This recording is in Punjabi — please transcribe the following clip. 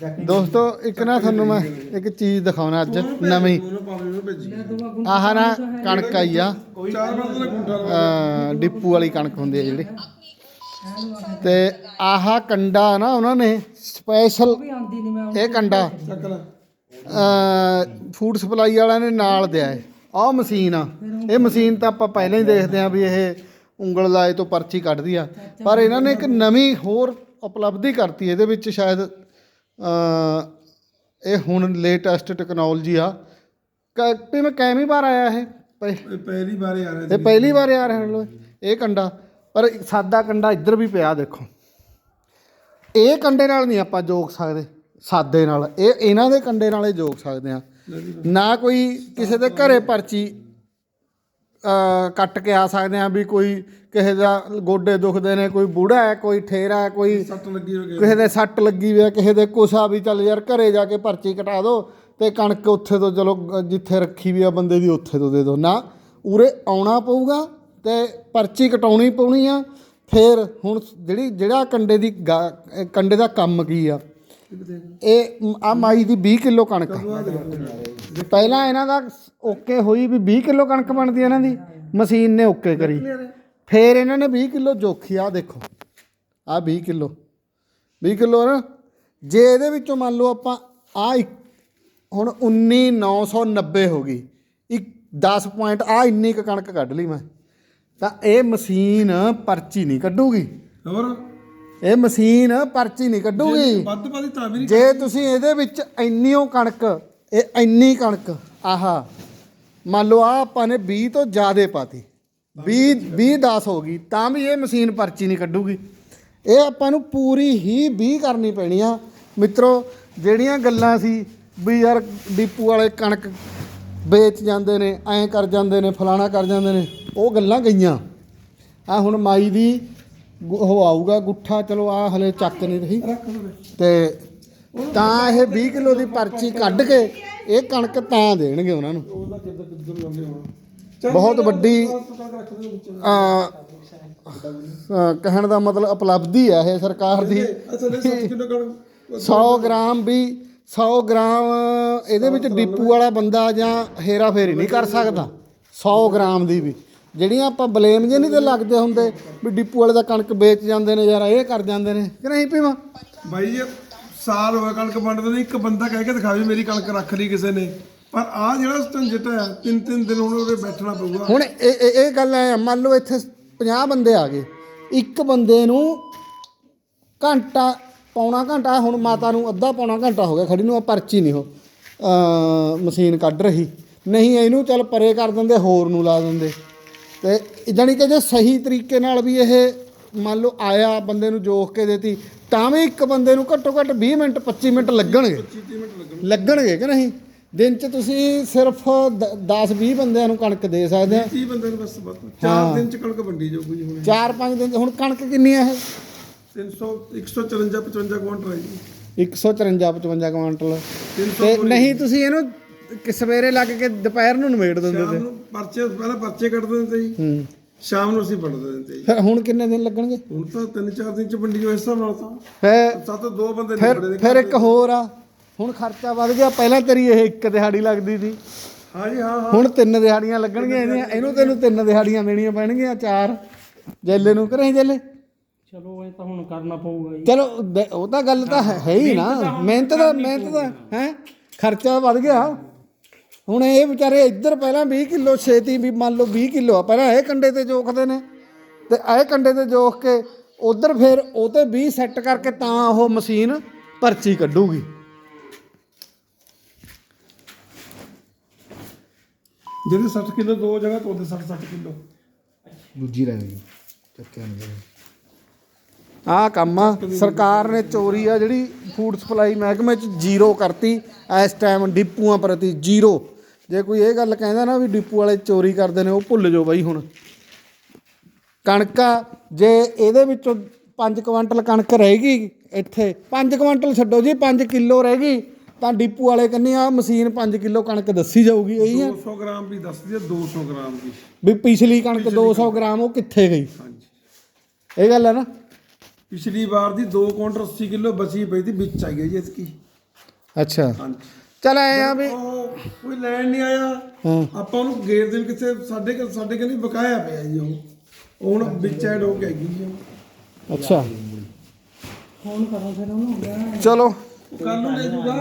ਦੋਸਤੋ ਇੱਕ ਨਾ ਤੁਹਾਨੂੰ ਮੈਂ ਇੱਕ ਚੀਜ਼ ਦਿਖਾਉਣਾ ਅੱਜ ਨਵੀਂ। ਉਹਨੂੰ ਪਾਵੇ ਨੂੰ ਭੇਜੀ। ਆਹ ਨਾ ਕਣਕ ਆਈ ਆ। ਚਾਰ ਬੰਦੇ ਦਾ ਗੁੰਠਾ ਅਹ ਡਿਪੂ ਵਾਲੀ ਕਣਕ ਹੁੰਦੀ ਹੈ ਜਿਹੜੀ। ਤੇ ਆਹ ਕੰਡਾ ਨਾ ਉਹਨਾਂ ਨੇ ਸਪੈਸ਼ਲ ਇਹ ਕੰਡਾ ਚੱਕ ਲੈ। ਫੂਡ ਸਪਲਾਈ ਵਾਲਿਆਂ ਨੇ ਨਾਲ ਦਿਆ ਹੈ ਆਹ ਮਸ਼ੀਨ ਆ। ਇਹ ਮਸ਼ੀਨ ਤਾਂ ਆਪਾਂ ਪਹਿਲਾਂ ਹੀ ਦੇਖਦੇ ਆ ਵੀ ਇਹ ਉਂਗਲ ਲਾਏ ਤੋਂ ਪਰਚੀ ਕੱਢਦੀ ਆ। ਪਰ ਇਹਨਾਂ ਨੇ ਇੱਕ ਨਵੀਂ ਹੋਰ ਉਪਲਬਧੀ ਕਰਤੀ ਇਹਦੇ ਵਿੱਚ ਸ਼ਾਇਦ ਇਹ ਹੁਣ ਲੇਟੈਸਟ ਟੈਕਨੋਲੋਜੀ ਆ। ਕ- ਮੈਂ ਕੈਮੀ ਵਾਰ ਆਇਆ ਇਹ? ਇਹ ਪਹਿਲੀ ਵਾਰ ਆ ਰਿਹਾ ਇਹ ਪਹਿਲੀ ਵਾਰ ਆ ਰਿਹਾ ਲੋ ਇਹ ਕੰਡਾ। ਪਰ ਸਾਦਾ ਕੰਡਾ ਇੱਧਰ ਵੀ ਪਿਆ ਦੇਖੋ। ਇਹ ਕੰਡੇ ਨਾਲ ਨਹੀਂ ਆਪਾਂ ਜੋਕ ਸਕਦੇ ਸਾਦੇ ਨਾਲ। ਇਹ ਇਹਨਾਂ ਦੇ ਕੰਡੇ ਨਾਲ ਜੋਕ ਸਕਦੇ ਆ। ਨਾ ਕੋਈ ਕਿਸੇ ਦੇ ਘਰੇ ਪਰਚੀ ਕੱਟ ਕੇ ਆ ਸਕਦੇ ਆ ਵੀ ਕੋਈ ਕਿਸੇ ਦਾ ਗੋਡੇ ਦੁਖਦੇ ਨੇ ਕੋਈ ਬੁੜਾ ਹੈ ਕੋਈ ਠੇਰਾ ਹੈ ਕੋਈ ਸੱਟ ਲੱਗੀ ਹੋ ਗਈ ਕਿਸੇ ਦੇ ਸੱਟ ਲੱਗੀ ਹੋਈ ਹੈ ਕਿਸੇ ਦੇ ਆ ਵੀ ਚੱਲ ਯਾਰ ਘਰੇ ਜਾ ਕੇ ਪਰਚੀ ਕਟਾ ਦਿਓ ਤੇ ਕਣਕ ਉੱਥੇ ਤੋਂ ਚਲੋ ਜਿੱਥੇ ਰੱਖੀ ਵੀ ਆ ਬੰਦੇ ਦੀ ਉੱਥੇ ਤੋਂ ਦੇ ਦਿਓ ਨਾ ਉਰੇ ਆਉਣਾ ਪਊਗਾ ਤੇ ਪਰਚੀ ਕਟਾਉਣੀ ਪਊਣੀ ਆ। ਫਿਰ ਹੁਣ ਜਿਹੜੀ ਜਿਹੜਾ ਕੰਡੇ ਦੀ ਕੰਡੇ ਦਾ ਕੰਮ ਕੀ ਆ? ਇਹ ਆ ਮਾਈ ਦੀ 20 ਕਿਲੋ ਕਣਕ। ਪਹਿਲਾਂ ਇਹਨਾਂ ਦਾ ਓਕੇ ਹੋਈ ਵੀ 20 ਕਿਲੋ ਕਣਕ ਬਣਦੀ ਇਹਨਾਂ ਦੀ, ਮਸ਼ੀਨ ਨੇ ਓਕੇ ਕਰੀ। ਫਿਰ ਇਹਨਾਂ ਨੇ 20 ਕਿਲੋ ਜੋਖੀ ਆ ਦੇਖੋ ਆ 20 ਕਿਲੋ। 20 ਕਿਲੋ ਨਾ, ਜੇ ਇਹਦੇ ਵਿੱਚੋਂ ਮੰਨ ਲਓ ਆਪਾਂ ਆ ਹੁਣ 19990 ਹੋ ਗਈ, ਇੱਕ 10 ਪੁਆਇੰਟ ਆ ਇੰਨੀ ਕੁ ਕਣਕ ਕੱਢ ਲਈ ਮੈਂ, ਤਾਂ ਇਹ ਮਸ਼ੀਨ ਪਰਚੀ ਨਹੀਂ ਕੱਢੂਗੀ। ਹੋਰ? ਇਹ ਮਸ਼ੀਨ ਪਰਚੀ ਨਹੀਂ ਕੱਢੂਗੀ। ਵੱਧ ਵੱਧ ਤਾਂ ਵੀ ਨਹੀਂ ਜੇ ਤੁਸੀਂ ਇਹਦੇ ਵਿੱਚ ਇੰਨੀਓ ਕਣਕ ਇਹ ਇੰਨੀ ਕਣਕ ਆਹਾ ਮੰਨ ਲਓ ਆ ਆਪਾਂ ਨੇ 20 ਤੋਂ ਜ਼ਿਆਦੇ ਪਾਤੀ 20 20 10 ਹੋ ਗਈ ਤਾਂ ਵੀ ਇਹ ਮਸ਼ੀਨ ਪਰਚੀ ਨਹੀਂ ਕੱਢੂਗੀ। ਇਹ ਆਪਾਂ ਨੂੰ ਪੂਰੀ ਹੀ 20 ਕਰਨੀ ਪੈਣੀ ਆ। ਮਿੱਤਰੋ ਜਿਹੜੀਆਂ ਗੱਲਾਂ ਸੀ ਵੀ ਯਾਰ ਡਿਪੂ ਵਾਲੇ ਕਣਕ ਵੇਚ ਜਾਂਦੇ ਨੇ ਐਂ ਕਰ ਜਾਂਦੇ ਨੇ ਫਲਾਣਾ ਕਰ ਜਾਂਦੇ ਨੇ ਉਹ ਗੱਲਾਂ ਗਈਆਂ। ਆ ਹੁਣ ਮਾਈ ਦੀ ਗੁ- ਉਹ ਆਊਗਾ ਗੁੱਠਾ ਚਲੋ ਆ ਹਲੇ ਚੱਕ ਨਹੀਂ ਰਹੀ। ਤੇ ਤਾਂ ਇਹ 20 ਕਿਲੋ ਦੀ ਪਰਚੀ ਕੱਢ ਕੇ ਇਹ ਕਣਕ ਤਾਂ ਦੇਣਗੇ ਉਹਨਾਂ ਨੂੰ। ਉਹਦਾ ਕਿੱਦਾਂ ਕਿੱਧਰ ਲਾਉਂਦੇ ਹੁਣ? ਬਹੁਤ ਵੱਡੀ ਆ ਕਹਿਣ ਦਾ ਮਤਲਬ ਉਪਲਬਧੀ ਹੈ ਇਹ ਸਰਕਾਰ ਦੀ। ਅੱਛਾ ਲੈ 7 ਕਿਲੋ ਕਣਕ 100 ਗ੍ਰਾਮ ਵੀ 100 ਗ੍ਰਾਮ ਇਹਦੇ ਵਿੱਚ ਡਿਪੂ ਵਾਲਾ ਬੰਦਾ ਜਾਂ ਹੇਰਾ ਫੇਰੀ ਨਹੀਂ ਕਰ ਸਕਦਾ। 100 ਗ੍ਰਾਮ ਦੀ ਵੀ। ਜਿਹੜੀਆਂ ਆਪਾਂ ਬਲੇਮ ਜੇ ਨਹੀਂ ਤੇ ਲੱਗਦੇ ਹੁੰਦੇ ਵੀ ਡਿਪੂ ਵਾਲੇ ਦਾ ਕਣਕ ਵੇਚ ਜਾਂਦੇ ਨੇ ਯਾਰ ਇਹ ਕਰ ਜਾਂਦੇ ਨੇ। ਕਿ ਨਹੀਂ ਪੀਵਾ ਬਾਈ ਜੀ ਸਾਲ ਹੋਇਆ ਕਣਕ ਵੰਡਦੇ ਨੇ ਇੱਕ ਬੰਦਾ ਕਹਿ ਕੇ ਦਿਖਾਵੇ ਮੇਰੀ ਕਣਕ ਰੱਖ ਲਈ ਕਿਸੇ ਨੇ। ਪਰ ਆ ਜਿਹੜਾ ਝੰਜਟ ਹੈ ਤਿੰਨ ਤਿੰਨ ਦਿਨ ਹੁਣ ਉਹਦੇ ਬੈਠਣਾ ਪਊਗਾ। ਹੁਣ ਇਹ ਇਹ ਇਹ ਗੱਲ ਐ ਮੰਨ ਲਓ ਇੱਥੇ 50 ਬੰਦੇ ਆ ਗਏ। ਇੱਕ ਬੰਦੇ ਨੂੰ ਘੰਟਾ ਪੌਣਾ ਘੰਟਾ ਹੁਣ ਮਾਤਾ ਨੂੰ ਅੱਧਾ ਪੌਣਾ ਘੰਟਾ ਹੋ ਗਿਆ ਖੜੀ ਨੂੰ ਆ ਪਰਚੀ ਨਹੀਂ ਉਹ ਅ, ਮਸ਼ੀਨ ਕੱਢ ਰਹੀ। ਨਹੀਂ ਇਹਨੂੰ ਚੱਲ ਪਰੇ ਕਰ ਦਿੰਦੇ ਹੋਰ ਨੂੰ ਲਾ ਦਿੰਦੇ। ਤੇ ਜਾਣੀ ਕਿ ਜੇ ਸਹੀ ਤਰੀਕੇ ਨਾਲ ਵੀ ਇਹ ਮੰਨ ਲਓ ਆਇਆ ਬੰਦੇ ਨੂੰ ਜੋਖ ਕੇ ਦੇਤੀ ਤਾਂ ਵੀ ਇੱਕ ਬੰਦੇ ਨੂੰ ਘੱਟੋ ਘੱਟ 20 ਮਿੰਟ 25 ਮਿੰਟ ਲੱਗਣਗੇ। ਲੱਗਣਗੇ ਕਿ ਨਹੀਂ? ਦਿਨ 'ਚ ਤੁਸੀਂ ਸਿਰਫ 10 20 ਬੰਦਿਆਂ ਨੂੰ ਕਣਕ ਦੇ ਸਕਦੇ ਆ। 30 ਬੰਦੇ ਨੂੰ ਬਸ ਬਸ ਚਾਰ ਦਿਨ ਚ ਕਣਕ ਵੰਡੀ ਜਾਊਗੀ ਹੁਣ। ਚਾਰ ਪੰਜ ਦਿਨ 'ਚ- ਹੁਣ ਕਣਕ ਕਿੰਨੀ ਆ ਇਹ? 300 154 55 ਕੁਇੰਟਲ ਹੈ ਜੀ। 154 55 ਕੁਇੰਟਲ 300 ਤੇ ਨਹੀਂ ਤੁਸੀਂ ਇਹਨੂੰ ਕਿ ਸਵੇਰੇ ਲੱਗ ਕੇ ਦੁਪਹਿਰ ਨੂੰ ਨਿਬੇੜ ਦਿੰਦੇ ਸ਼ਾਮ ਨੂੰ ਪਰਚੇ ਪਹਿਲਾਂ ਪਰਚੇ ਕੱਢ ਦਿੰਦੇ ਜੀ। ਹੂੰ। ਸ਼ਾਮ ਨੂੰ ਅਸੀਂ ਵੰਡ ਦਿੰਦੇ ਜੀ। ਫਿਰ ਹੁਣ ਕਿੰਨੇ ਦਿਨ ਲੱਗਣਗੇ? ਹੁਣ ਤਾਂ ਤਿੰਨ ਚਾਰ ਦਿਨ ਚ ਵੰਡੀ ਹੋਏ ਇਸ ਹਿਸਾਬ ਨਾਲ ਤਾਂ। ਫਿਰ ਸੱਤ ਦੋ ਬੰਦੇ ਫਿਰ ਨਿਬੜੇ ਦੇ ਫਿਰ ਇੱਕ ਹੋਰ ਆ। ਹੁਣ ਖਰਚਾ ਵੱਧ ਗਿਆ। ਪਹਿਲਾਂ ਤੇਰੀ ਇਹ ਇੱਕ ਦਿਹਾੜੀ ਲੱਗਦੀ ਸੀ। ਹਾਂ ਜੀ ਹਾਂ ਹਾਂ। ਹੁਣ ਤਿੰਨ ਦਿਹਾੜੀਆਂ ਲੱਗਣਗੀਆਂ ਇਹਦੀਆਂ। ਇਹਨੂੰ ਤੈਨੂੰ ਤਿੰਨ ਦਿਹਾੜੀਆਂ ਦੇਣੀਆਂ ਪੈਣਗੀਆਂ ਚਾਰ। ਜੇਲੇ ਨੂੰ ਕਰੇ ਜੇਲੇ? ਚਲੋ ਇਹ ਤਾਂ ਹੁਣ ਕਰਨਾ ਪਊਗਾ ਜੀ। ਚਲੋ ਦ- ਉਹ ਤਾਂ ਗੱਲ ਤਾਂ ਹੈ ਹੈ ਹੀ ਨਾ। ਮਿਹਨਤ ਦਾ ਮਿਹਨਤ ਦਾ ਹੈ? ਖਰਚਾ ਵੱਧ ਗਿਆ। ਹੁਣ ਇਹ ਵਿਚਾਰੇ ਇੱਧਰ ਪਹਿਲਾਂ 20 ਕਿਲੋ ਛੇਤੀ ਵੀ ਮੰਨ ਲਓ 20 ਕਿਲੋ ਆ ਪਹਿਲਾਂ ਇਹ ਕੰਡੇ ਤੇ ਜੋਖਦੇ ਨੇ। ਤੇ ਇਹ ਕੰਡੇ ਤੇ ਜੋਖ ਕੇ ਉਧਰ ਫਿਰ ਉਹ ਤੇ 20 ਸੈੱਟ ਕਰਕੇ ਤਾਂ ਉਹ ਮਸ਼ੀਨ ਪਰਚੀ ਕੱਢੂਗੀ। ਜਿਹਦੇ 60 ਕਿਲੋ ਦੋ ਜਗ੍ਹਾ ਤੋਂ ਉਹਦੇ 60 60 ਕਿਲੋ। ਦੂਜੀ ਰਹਿ ਗਈ ਚੱਕਿਆ ਨਹੀਂ ਆਹ ਕੰਮ ਆ ਸਰਕਾਰ ਨੇ ਚੋਰੀ ਆ ਜਿਹੜੀ ਫੂਡ ਸਪਲਾਈ ਮਹਿਕਮੇ ਚ ਜ਼ੀਰੋ ਕਰਤੀ ਇਸ ਟਾਈਮ ਡਿਪੂਆਂ ਪ੍ਰਤੀ ਜ਼ੀਰੋ। ਜੇ ਕੋਈ ਇਹ ਗੱਲ ਕਹਿੰਦਾ ਨਾ ਵੀ ਡਿਪੂ ਵਾਲੇ ਚੋਰੀ ਕਰਦੇ ਨੇ ਉਹ ਭੁੱਲ ਜਾਓ ਬਾਈ ਹੁਣ। ਕਣਕਾ ਜੇ ਇਹਦੇ ਵਿੱਚੋਂ 5 ਕੁਇੰਟਲ ਕਣਕ ਰਹੇਗੀ ਇੱਥੇ 5 ਕੁਇੰਟਲ ਛੱਡੋ ਜੀ 5 ਕਿਲੋ ਰਹਿ ਗਈ ਤਾਂ ਡਿਪੂ ਵਾਲੇ ਕਹਿੰਦੇ ਆ ਮਸ਼ੀਨ 5 ਕਿਲੋ ਕਣਕ ਦੱਸੀ ਜਾਊਗੀ ਇਹੀ ਆ। 200 ਗ੍ਰਾਮ ਵੀ ਦੱਸਦੀ ਹੈ 200 ਗ੍ਰਾਮ ਵੀ। ਵੀ ਪਿਛਲੀ ਕਣਕ 200 ਗ੍ਰਾਮ ਉਹ ਕਿੱਥੇ ਗਈ? ਹਾਂਜੀ। ਇਹ ਗੱਲ ਹੈ ਨਾ। ਪਿਛਲੀ ਵਾਰ ਦੀ 2 ਕੁਇੰਟਲ 80 ਕਿਲੋ ਬਚੀ ਪਈ ਸੀ ਵਿੱਚ ਆ ਗਈ ਜੀ ਇਤਕੀ ਅੱਛਾ। ਹਾਂਜੀ। ਚਲ ਐ ਆ ਵੀ। ਉਹ ਕੋਈ ਲੈਣ ਨਹੀਂ ਆਇਆ। ਹਾਂ। ਆਪਾਂ ਉਹਨੂੰ ਗੇਰ ਦੇ ਕਿੱਥੇ ਸਾਡੇ ਕੋਲ ਸਾਡੇ ਕੋਲ ਨਹੀਂ ਬਕਾਇਆ ਪਿਆ ਜੀ ਉਹ। ਉਹ ਹੁਣ ਵਿੱਚ ਐਡ ਹੋ ਕੇ ਹੈਗੀ ਜੀ ਉਹ। ਅੱਛਾ। ਫੋਨ ਕਰਾਂ ਫਿਰ ਉਹਨੂੰ। ਚਲੋ। ਉਹ ਕੱਲ ਨੂੰ ਲੈ ਜੂਗਾ